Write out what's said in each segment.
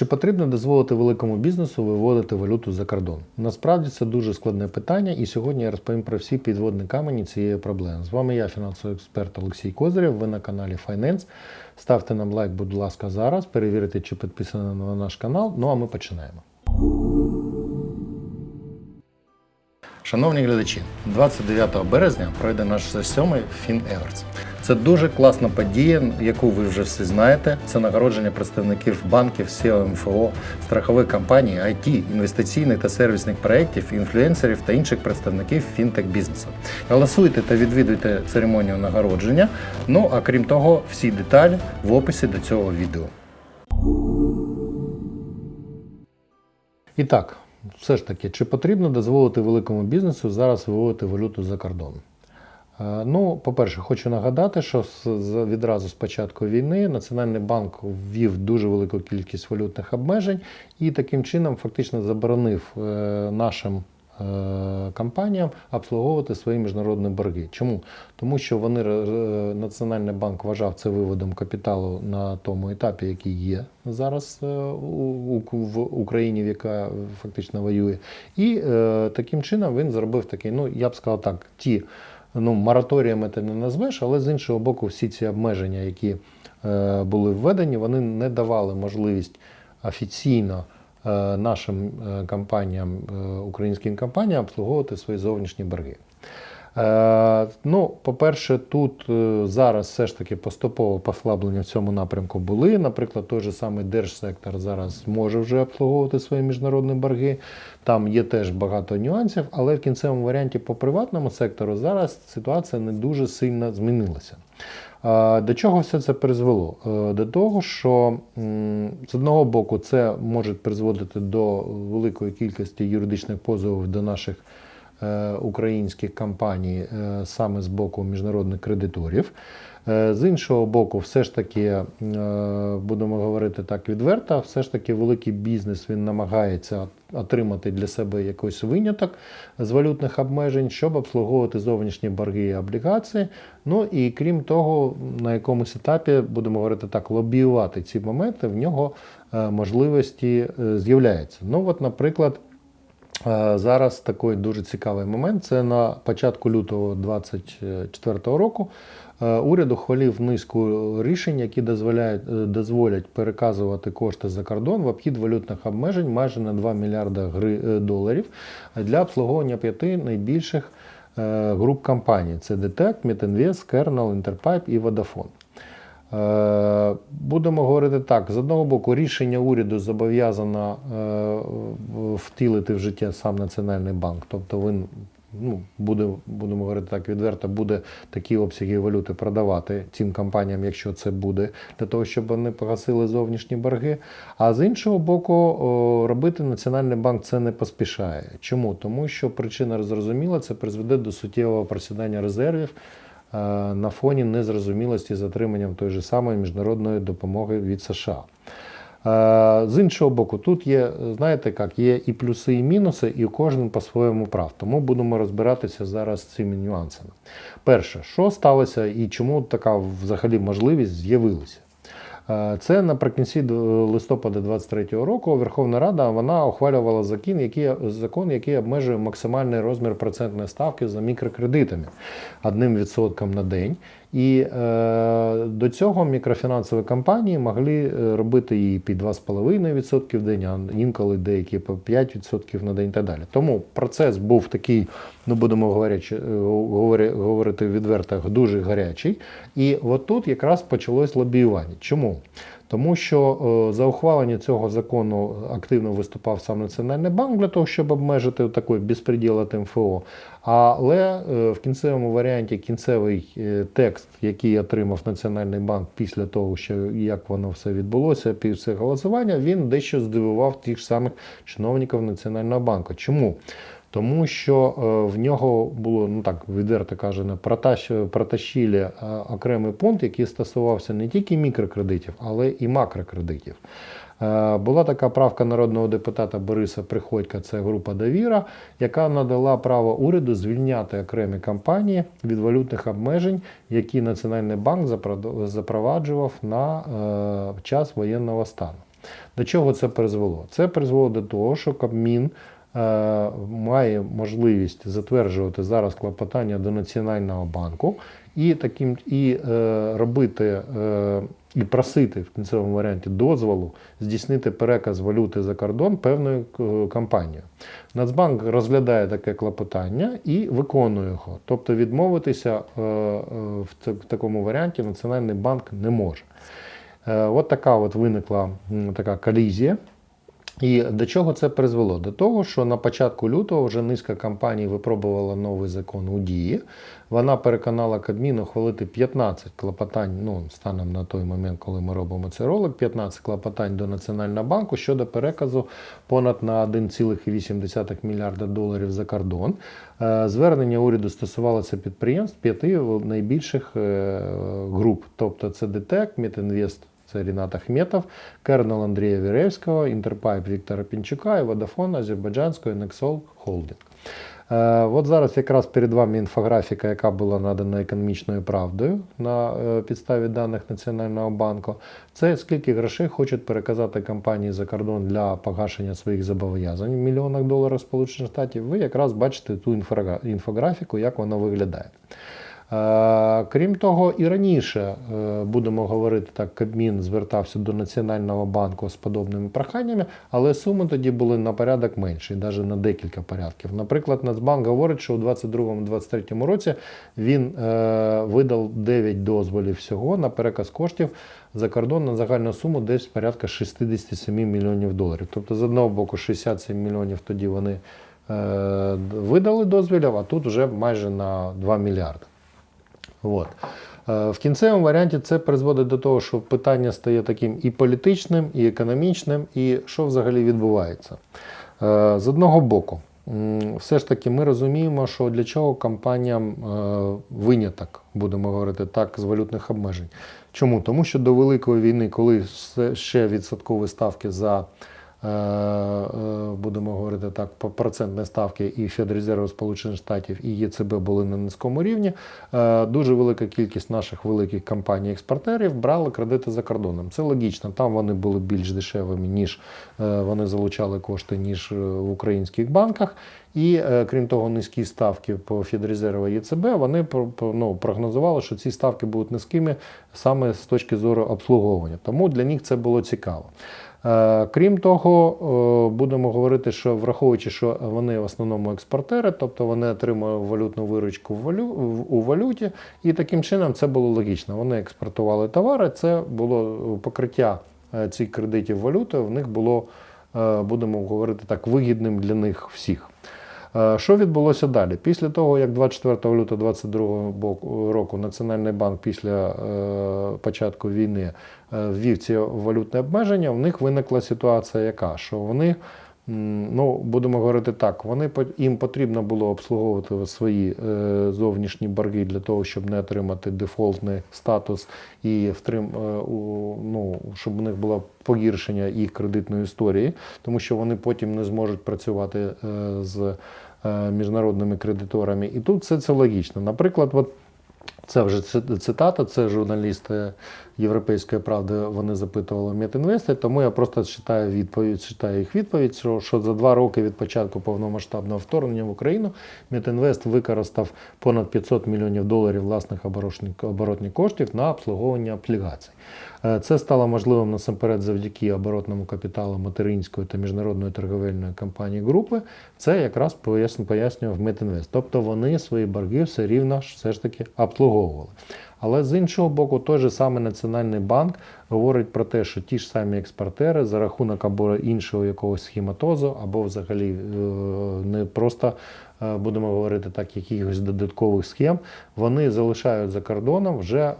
Чи потрібно дозволити великому бізнесу виводити валюту за кордон? Насправді це дуже складне питання, і сьогодні я розповім про всі підводні камені цієї проблеми. З вами я, фінансовий експерт Олексій Козирєв. Ви на каналі Finance. Ставте нам лайк, будь ласка, зараз. Перевірте, чи підписано на наш канал. Ну а ми починаємо. Шановні глядачі, 29 березня пройде наш сьомий Фін Еверс. Це дуже класна подія, яку ви вже всі знаєте. Це нагородження представників банків, SEO, МФО, страхових компаній, IT, інвестиційних та сервісних проєктів, інфлюенсерів та інших представників фінтек-бізнесу. Голосуйте та відвідуйте церемонію нагородження. Ну а крім того, всі деталі в описі до цього відео. І так, все ж таки, чи потрібно дозволити великому бізнесу зараз виводити валюту за кордон? Е, Ну, по-перше, хочу нагадати, що відразу з початку війни Національний банк ввів дуже велику кількість валютних обмежень і таким чином фактично заборонив е, нашим е, компаніям обслуговувати свої міжнародні борги. Чому? Тому що вони Національний банк вважав це виводом капіталу на тому етапі, який є зараз в Україні, яка фактично воює. І таким чином він зробив такий, ну я б сказав так, ті ну, мораторіями ти не назвеш, але з іншого боку, всі ці обмеження, які е, були введені, вони не давали можливість офіційно е, нашим е, компаніям, українським компаніям обслуговувати свої зовнішні борги. Е, ну, по-перше, тут е, зараз все ж таки поступово послаблення в цьому напрямку були. Наприклад, той же самий держсектор зараз може вже обслуговувати свої міжнародні борги. Там є теж багато нюансів, але в кінцевому варіанті по приватному сектору зараз ситуація не дуже сильно змінилася. Е, До чого все це призвело? До того, що з одного боку це може призводити до великої кількості юридичних позовів до наших українських компаній е, саме з боку міжнародних кредиторів. Е, З іншого боку, все ж таки, е, будемо говорити так відверто, все ж таки великий бізнес він намагається отримати для себе якийсь виняток з валютних обмежень, щоб обслуговувати зовнішні борги і облігації. Ну і крім того, на якомусь етапі, будемо говорити так, лобіювати ці моменти, в нього е, можливості е, з'являються. Ну, от, наприклад, Е, Зараз такий дуже цікавий момент. Це на початку лютого 2024 року. е, Уряд ухвалив низку рішень, які дозволяють, е, дозволять переказувати кошти за кордон в обхід валютних обмежень майже на 2 мільярда е, доларів для обслуговування п'яти найбільших груп компаній: це DTEC, Metinvest, Kernel, Interpipe і Vodafone. Е, Будемо говорити так: з одного боку, рішення уряду зобов'язано е, втілити в життя сам Національний банк. Тобто він ну, буде, будемо говорити так відверто, буде такі обсяги валюти продавати цим компаніям, якщо це буде, для того, щоб вони погасили зовнішні борги. А з іншого боку, робити Національний банк це не поспішає. Чому? Тому що причина зрозуміла, це призведе до суттєвого просідання резервів на фоні незрозумілості з той тої самої міжнародної допомоги від США. Е, З іншого боку, тут є, знаєте як, є і плюси, і мінуси, і кожен по-своєму прав. Тому будемо розбиратися зараз з цими нюансами. Перше, що сталося і чому така взагалі можливість з'явилася? Е, Це наприкінці листопада 2023 року Верховна Рада вона ухвалювала закон, який, закон, який обмежує максимальний розмір процентної ставки за мікрокредитами одним відсотком на день. І е, до цього мікрофінансові компанії могли е, робити її під 2,5% в день, а інколи деякі по 5% на день і так далі. Тому процес був такий, ну будемо е, говори- говорити відверто, дуже гарячий. І от тут якраз почалось лобіювання. Чому? Тому що е, за ухвалення цього закону активно виступав сам Національний банк для того, щоб обмежити такий безпреділ від МФО. Але е, в кінцевому варіанті кінцевий е, текст, який отримав Національний банк після того, що як воно все відбулося, після голосування, він дещо здивував тих ж самих чиновників Національного банку. Чому? Тому що е, в нього було, ну так відверто кажемо, протащ- протащили е, окремий пункт, який стосувався не тільки мікрокредитів, але і макрокредитів. Е, Була така правка народного депутата Бориса Приходька, це група довіра, яка надала право уряду звільняти окремі компанії від валютних обмежень, які Національний банк запроваджував на е, час воєнного стану. До чого це призвело? Це призвело до того, що Кабмін має можливість затверджувати зараз клопотання до Національного банку і таким і е, робити е, і просити в кінцевому варіанті дозволу здійснити переказ валюти за кордон певною е, компанією. Нацбанк розглядає таке клопотання і виконує його. Тобто відмовитися е, е, в такому варіанті Національний банк не може. Е, От така от виникла така колізія. І до чого це призвело? До того, що на початку лютого вже низка компаній випробувала новий закон у дії. Вона переконала Кабмін ухвалити 15 клопотань, ну, станом на той момент, коли ми робимо цей ролик, 15 клопотань до Національного банку щодо переказу понад на 1,8 мільярда доларів за кордон. Е, Звернення уряду стосувалося підприємств п'яти найбільших е, груп, тобто це ДТЕК, Метінвест, це Рінат Ахметов, Кернел Андрія Віревського, Інтерпайп Віктора Пінчука і Водафон Азербайджанського Нексол Холдинг. От зараз якраз перед вами інфографіка, яка була надана економічною правдою на е, підставі даних Національного банку. Це скільки грошей хочуть переказати компанії за кордон для погашення своїх зобов'язань в мільйонах доларів Сполучених Штатів. Ви якраз бачите ту інфографіку, як вона виглядає. Е, Крім того, і раніше, е, будемо говорити так, Кабмін звертався до Національного банку з подобними проханнями, але суми тоді були на порядок менші, навіть на декілька порядків. Наприклад, Нацбанк говорить, що у 2022-2023 році він е, видав 9 дозволів всього на переказ коштів за кордон на загальну суму десь порядка 67 мільйонів доларів. Тобто, з одного боку, 67 мільйонів тоді вони видали дозволів, а тут вже майже на 2 мільярди. От. Е, В кінцевому варіанті це призводить до того, що питання стає таким і політичним, і економічним, і що взагалі відбувається. Е, З одного боку, все ж таки ми розуміємо, що для чого компаніям е, виняток, будемо говорити так, з валютних обмежень. Чому? Тому що до Великої війни, коли ще відсоткові ставки за будемо говорити так, процентні ставки і Федрезерву Сполучених Штатів і ЄЦБ були на низькому рівні. е, Дуже велика кількість наших великих компаній-експортерів брали кредити за кордоном. Це логічно. Там вони були більш дешевими, ніж е, вони залучали кошти, ніж е, в українських банках. І е, крім того, низькі ставки по Федрезерву і ЄЦБ вони ну, прогнозували, що ці ставки будуть низькими саме з точки зору обслуговування. Тому для них це було цікаво. Е, Крім того, е, будемо говорити, що враховуючи, що вони в основному експортери, тобто вони отримують валютну виручку у валюті, і таким чином це було логічно. Вони експортували товари, це було покриття е, цих кредитів валютою, в них було, будемо говорити так, вигідним для них всіх. Е, Що відбулося далі? Після того, як 24 лютого 2022 боку- року Національний банк після е, початку війни е, ввів ці валютні обмеження, в них виникла ситуація, яка що вони. Ну, будемо говорити так, вони їм потрібно було обслуговувати свої зовнішні борги для того, щоб не отримати дефолтний статус і втрим, ну, щоб у них було погіршення їх кредитної історії, тому що вони потім не зможуть працювати з міжнародними кредиторами. І тут все це логічно. Наприклад, от це вже цитата, це журналісти Європейської правди. Вони запитували Метінвести, тому я просто читаю відповідь, читаю їх відповідь, що, що за два роки від початку повномасштабного вторгнення в Україну Метінвест використав понад 500 мільйонів доларів власних оборотних, коштів на обслуговування облігацій. Е, Це стало можливим насамперед завдяки оборотному капіталу материнської та міжнародної торговельної компанії групи. Це якраз пояс- пояснював Метінвест. Тобто вони свої борги все рівно все ж таки обслуговували. Але з іншого боку, той же самий Національний банк говорить про те, що ті ж самі експортери за рахунок або іншого якогось схематозу, або взагалі е, не просто е, будемо говорити так, якихось додаткових схем, вони залишають за кордоном вже е,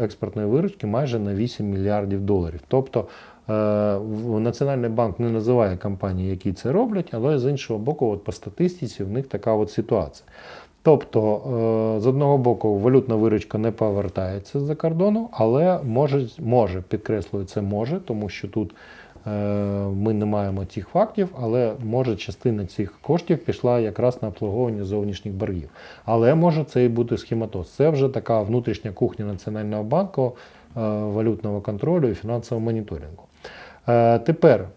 експортної виручки майже на 8 мільярдів доларів. Тобто Національний банк не називає компанії, які це роблять, але з іншого боку, от по статистиці в них така от ситуація. Тобто, е, з одного боку, валютна виручка не повертається з-за кордону, але може, може, підкреслюю, це може, тому що тут е, ми не маємо цих фактів, але може частина цих коштів пішла якраз на обслуговування зовнішніх боргів. Але може це і бути схематоз. Це вже така внутрішня кухня Національного банку е, валютного контролю і фінансового моніторингу. Тепер,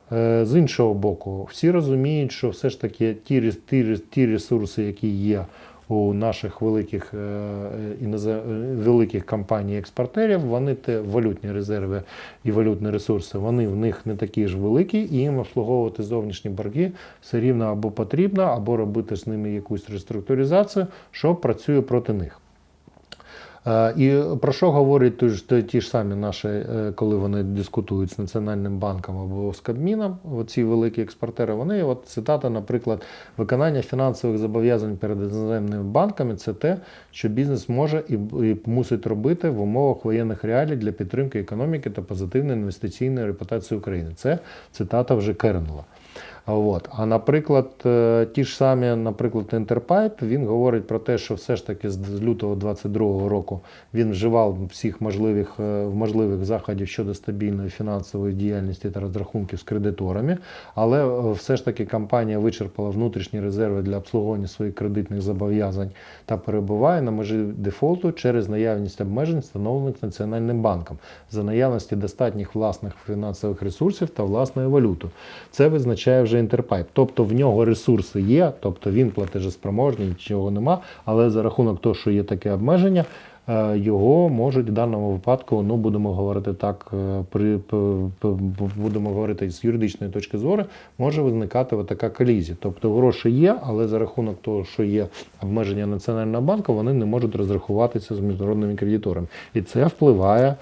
з іншого боку, всі розуміють, що все ж таки ті, ті, ті ресурси, які є у наших великих, е, інозе- е, великих компаній-експортерів, вони те валютні резерви і валютні ресурси, вони в них не такі ж великі, і їм обслуговувати зовнішні борги все рівно або потрібно, або робити з ними якусь реструктуризацію, що працює проти них. Е, І про що говорять ті ж, ті ж самі наші, е, коли вони дискутують з Національним банком або з Кабміном, оці великі експортери, вони, от цитата, наприклад, виконання фінансових зобов'язань перед іноземними банками це те, що бізнес може і, і мусить робити в умовах воєнних реалій для підтримки економіки та позитивної інвестиційної репутації України. Це цитата вже Кернела. От. А наприклад, е, ті ж самі, наприклад, Enterpipe, він говорить про те, що все ж таки з лютого 22 року він вживав всіх можливих, е, можливих заходів щодо стабільної фінансової діяльності та розрахунків з кредиторами, але е, все ж таки компанія вичерпала внутрішні резерви для обслуговування своїх кредитних зобов'язань та перебуває на межі дефолту через наявність обмежень, встановлених Національним банком, за наявності достатніх власних фінансових ресурсів та власної валюти. Це визначає вже Interpipe. Тобто в нього ресурси є, тобто він платежеспроможний, нічого нема, але за рахунок того, що є таке обмеження, е, його можуть в даному випадку, ну будемо говорити так, е, при будемо говорити з юридичної точки зору, може виникати така колізія. Тобто гроші є, але за рахунок того, що є обмеження Національного банку, вони не можуть розрахуватися з міжнародними кредиторами. І це впливає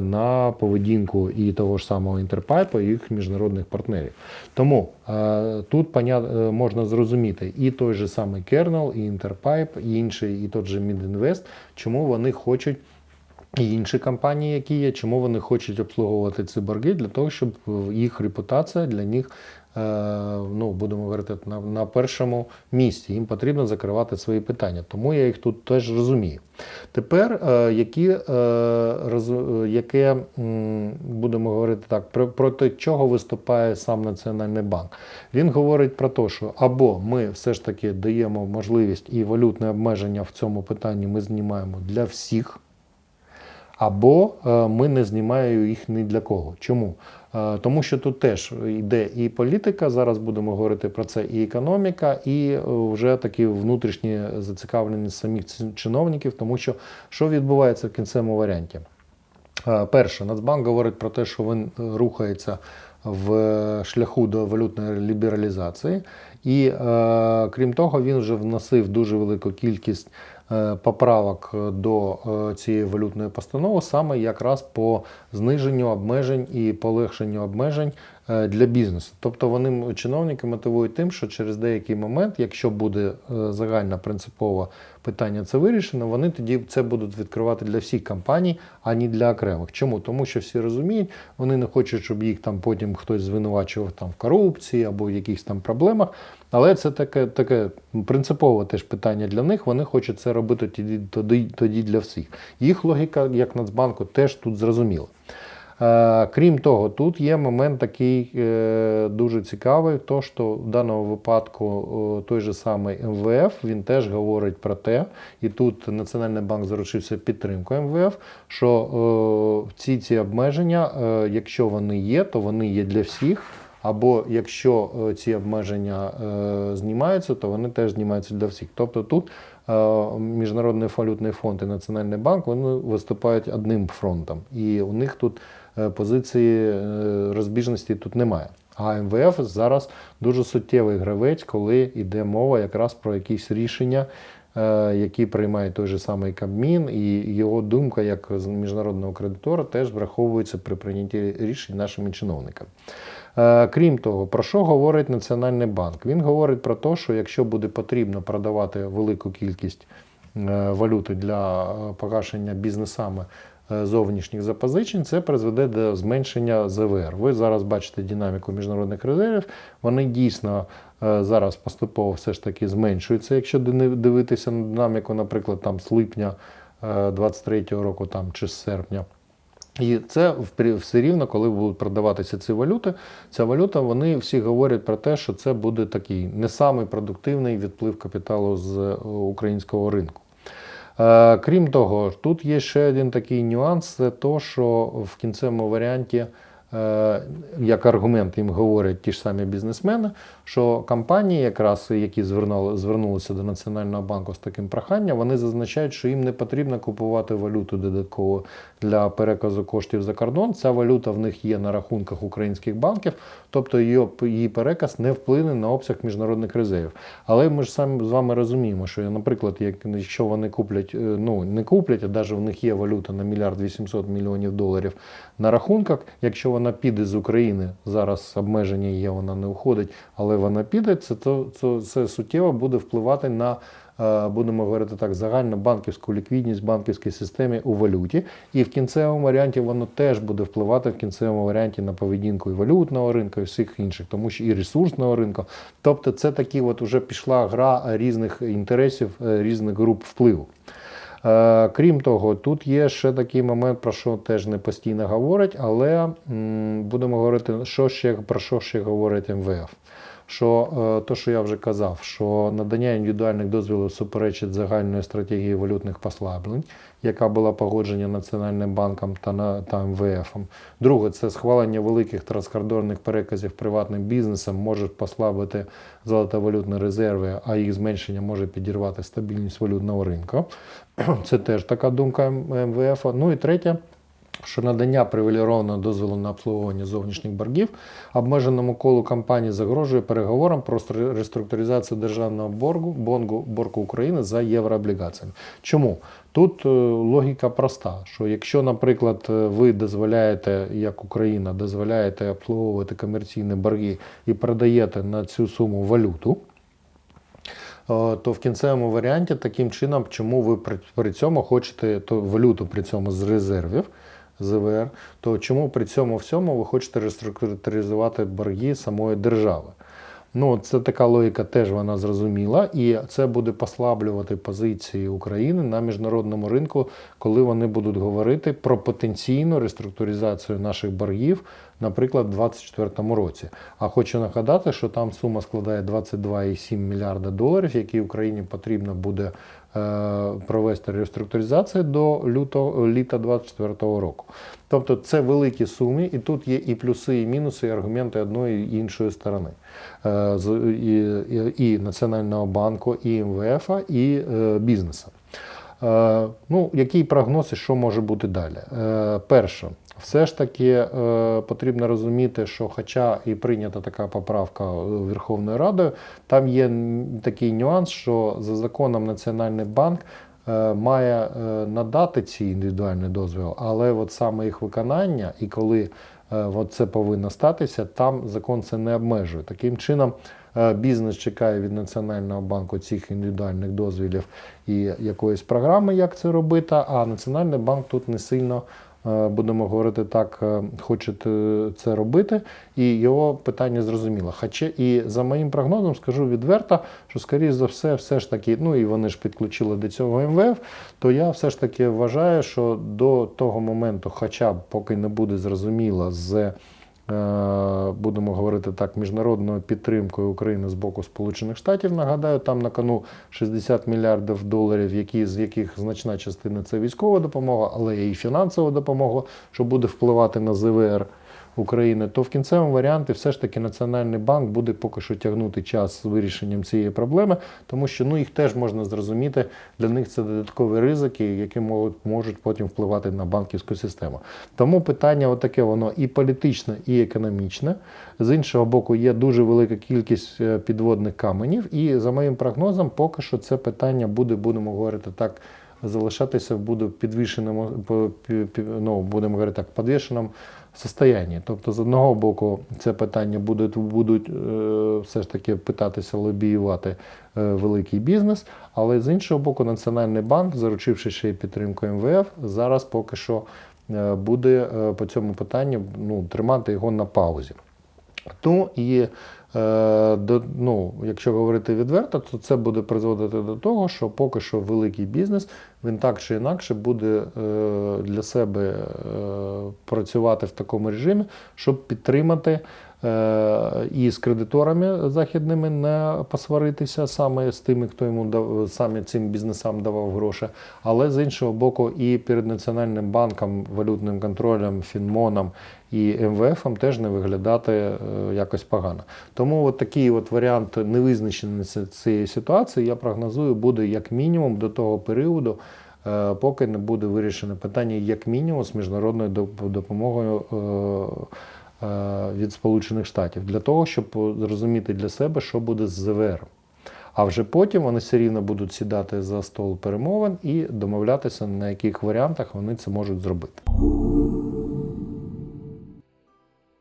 на поведінку і того ж самого Інтерпайпа, і їх міжнародних партнерів. Тому е, тут е, можна зрозуміти і той же самий Kernel, і Інтерпайп, і інший, і той же Мідінвест, чому вони хочуть. І інші компанії, які є, чому вони хочуть обслуговувати ці борги, для того, щоб е, їх репутація для них, е, ну будемо говорити, на, на першому місці. Їм потрібно закривати свої питання. Тому я їх тут теж розумію. Тепер, е, які, е, е, яке, будемо говорити так, про- проти чого виступає сам Національний банк? Він говорить про те, що або ми все ж таки даємо можливість і валютне обмеження в цьому питанні ми знімаємо для всіх. Або е, ми не знімаємо їх ні для кого. Чому? Е, Тому що тут теж йде і політика, зараз будемо говорити про це, і економіка, і е, вже такі внутрішні зацікавленість самих чиновників, тому що що відбувається в кінцевому варіанті? Е, Перше, Нацбанк говорить про те, що він рухається в шляху до валютної лібералізації, і крім того, він вже вносив дуже велику кількість поправок до е, цієї валютної постанови, саме якраз по зниженню обмежень і полегшенню обмежень е, для бізнесу. Тобто вони чиновники мотивують тим, що через деякий момент, якщо буде е, загальне принципове питання це вирішено, вони тоді це будуть відкривати для всіх компаній, а не для окремих. Чому? Тому що всі розуміють, вони не хочуть, щоб їх там потім хтось звинувачував там в корупції або в якихось там проблемах. Але це таке, таке принципове теж питання для них. Вони хочуть це робити тоді, тоді, тоді для всіх. Їх логіка, як Нацбанку, теж тут зрозуміла. Е, Крім того, тут є момент такий е, дуже цікавий, то що в даному випадку той же самий МВФ він теж говорить про те, і тут Національний банк заручився підтримкою МВФ, що е, ці ці обмеження, е, якщо вони є, то вони є для всіх. Або якщо е, ці обмеження е, знімаються, то вони теж знімаються для всіх. Тобто тут е, Міжнародний валютний фонд і Національний банк вони виступають одним фронтом, і у них тут е, позиції е, розбіжності тут немає. А МВФ зараз дуже суттєвий гравець, коли йде мова якраз про якісь рішення, е, які приймає той же самий Кабмін, і його думка як міжнародного кредитора теж враховується при прийнятті рішень нашими чиновниками. Е, Крім того, про що говорить Національний банк? Він говорить про те, що якщо буде потрібно продавати велику кількість е, валюти для е, погашення бізнесами е, зовнішніх запозичень, це призведе до зменшення ЗВР. Ви зараз бачите динаміку міжнародних резервів. Вони дійсно е, зараз поступово все ж таки зменшуються. Якщо дивитися на динаміку, наприклад, там з липня 23-го року там, чи з серпня. І це все рівно, коли будуть продаватися ці валюти, ця валюта, вони всі говорять про те, що це буде такий не самий продуктивний відплив капіталу з е, українського ринку. Е, Крім того, тут є ще один такий нюанс: це то, що в кінцевому варіанті як аргумент їм говорять ті ж самі бізнесмени, що компанії, якраз які звернули, звернулися до Національного банку з таким проханням, вони зазначають, що їм не потрібно купувати валюту додатково для переказу коштів за кордон. Ця валюта в них є на рахунках українських банків, тобто її, її переказ не вплине на обсяг міжнародних резервів. Але ми ж самі з вами розуміємо, що, наприклад, якщо вони куплять, е, ну не куплять, а навіть в них є валюта на мільярд 800 мільйонів доларів на рахунках, якщо вона піде з України, зараз обмеження є, вона не уходить, але вона піде, це то це, це суттєво буде впливати на. е, Будемо говорити так, загальну банківську ліквідність банківській системі у валюті, і в кінцевому варіанті воно теж буде впливати в кінцевому варіанті на поведінку і валютного ринку, і всіх інших, тому що і ресурсного ринку. Тобто, це такі, от уже пішла гра різних інтересів, е, різних груп впливу. Е, Крім того, тут є ще такий момент, про що теж не постійно говорять, але будемо говорити, що ще про що ще говорить МВФ. Що е, то, що я вже казав, що надання індивідуальних дозволів суперечить загальної стратегії валютних послаблень, яка була погоджена Національним банком та, на, та МВФ. Друге, це схвалення великих транскордонних переказів приватним бізнесом може послабити золотовалютні резерви, а їх зменшення може підірвати стабільність валютного ринку. Це теж така думка МВФ. Ну і третє, що надання привілейованого дозволу на обслуговування зовнішніх боргів обмеженому колу компаній загрожує переговорам про реструктуризацію державного боргу, бонгу, боргу України за єврооблігаціями. Чому? Тут е, логіка проста: що якщо, наприклад, е, ви дозволяєте, як Україна, дозволяєте обслуговувати комерційні борги і продаєте на цю суму валюту, то в кінцевому варіанті таким чином, чому ви при, при цьому хочете то валюту при цьому з резервів. ЗВР, то чому при цьому всьому ви хочете реструктуризувати борги самої держави? Ну, це така логіка теж вона зрозуміла, і це буде послаблювати позиції України на міжнародному ринку, коли вони будуть говорити про потенційну реструктуризацію наших боргів, наприклад, у 2024 році. А хочу нагадати, що там сума складає 22,7 мільярда доларів, які Україні потрібно буде е, провести реструктуризацію до лютого літа 2024 року. Тобто це великі суми, і тут є і плюси, і мінуси, і аргументи одної і іншої сторони. Е, з- і, Національного банку, і МВФ, і е, бізнесу. Ну, який прогноз і що може бути далі? Перше, все ж таки е, потрібно розуміти, що, хоча і прийнята така поправка Верховною Радою, там є такий нюанс, що за законом Національний банк е, має е, надати ці індивідуальні дозвіл, але от саме їх виконання і коли е, от це повинно статися, там закон це не обмежує. Таким чином, е, бізнес чекає від Національного банку цих індивідуальних дозвілів і якоїсь програми, як це робити, а Національний банк тут не сильно. Е, Будемо говорити так, хочуть е, це робити, і його питання зрозуміло. Хоча і за моїм прогнозом скажу відверто, що скоріш за все, все ж таки, ну і вони ж підключили до цього МВФ, то я все ж таки вважаю, що до того моменту, хоча б поки не буде зрозуміло з е, будемо говорити так, міжнародною підтримкою України з боку Сполучених Штатів. Нагадаю, там на кону 60 мільярдів доларів, які, з яких значна частина це військова допомога, але і фінансова допомога, що буде впливати на ЗВР. України, то в кінцевому варіанті все ж таки Національний банк буде поки що тягнути час з вирішенням цієї проблеми, тому що ну їх теж можна зрозуміти. Для них це додаткові ризики, які можуть, потім впливати на банківську систему. Тому питання отаке воно і політичне, і економічне. З іншого боку, є дуже велика кількість е, підводних каменів, і за моїм прогнозом, поки що це питання буде, будемо говорити так. Залишатися буде підвішеному, ну, будемо говорити так, підвішеному состоянні. Тобто, з одного боку, це питання будуть, будуть е, все ж таки питатися лобіювати е, великий бізнес, але з іншого боку, Національний банк, заручивши ще й підтримку МВФ, зараз поки що е, буде по цьому питанню ну, тримати його на паузі. Ну і е, до, ну, якщо говорити відверто, то це буде призводити до того, що поки що великий бізнес він так чи інакше буде е, для себе е, працювати в такому режимі, щоб підтримати і з кредиторами західними не посваритися саме з тими, хто йому дав саме цим бізнесам давав гроші, але з іншого боку, і перед Національним банком, валютним контролем, Фінмоном і МВФом теж не виглядати е, якось погано. Тому от такий от варіант невизначеності цієї ситуації я прогнозую буде як мінімум до того періоду. е, Поки не буде вирішено питання як мінімум з міжнародною доп- допомогою е, е, від Сполучених Штатів для того, щоб зрозуміти для себе, що буде з ЗВР. А вже потім вони все рівно будуть сідати за стол перемовин і домовлятися, на яких варіантах вони це можуть зробити.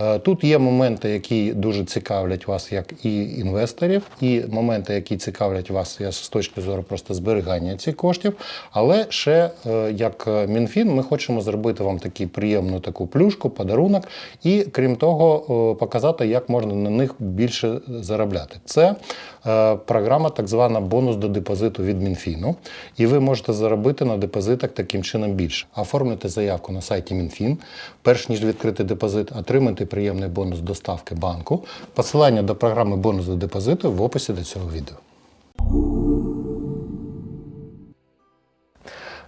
Е, Тут є моменти, які дуже цікавлять вас як і інвесторів, і моменти, які цікавлять вас з точки зору просто зберігання цих коштів. Але ще е, як е, МінФін, ми хочемо зробити вам таку приємну таку плюшку, подарунок, і крім того, показати, як можна на них більше заробляти. Це програма, так звана бонус до депозиту від Мінфіну. І ви можете заробити на депозитах таким чином більше. Оформлюйте заявку на сайті Мінфін. Перш ніж відкрити депозит, отримайте приємний бонус доставки банку. Посилання до програми бонус до депозиту в описі до цього відео.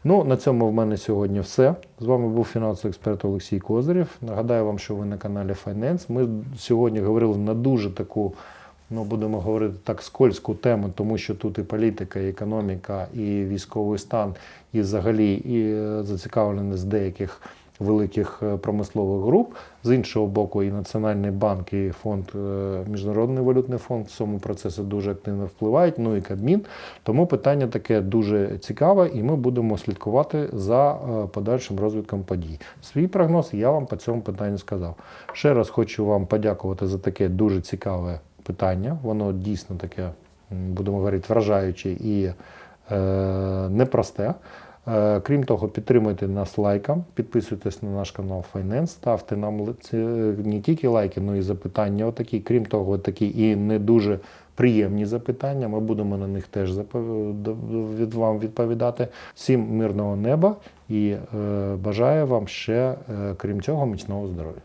Ну, на цьому в мене сьогодні все. З вами був фінансовий експерт Олексій Козирєв. Нагадаю вам, що ви на каналі Finance. Ми сьогодні говорили на дуже таку, ну будемо говорити так, скользьку тему, тому що тут і політика, і економіка, і військовий стан, і взагалі і е, зацікавленість деяких великих е, промислових груп. З іншого боку, і Національний банк, і фонд, е, Міжнародний валютний фонд в цьому процесі дуже активно впливають, ну і Кабмін. Тому питання таке дуже цікаве, і ми будемо слідкувати за подальшим розвитком подій. Свій прогноз я вам по цьому питанню сказав. Ще раз хочу вам подякувати за таке дуже цікаве питання. Воно дійсно таке, будемо говорити, вражаюче і е, непросте. Е, Крім того, підтримуйте нас лайком, підписуйтесь на наш канал Finance, ставте нам це не тільки лайки, але і запитання. Отакі. Крім того, такі і не дуже приємні запитання. Ми будемо на них теж від вам відповідати. Всім мирного неба і е, бажаю вам ще, е, крім цього, міцного здоров'я.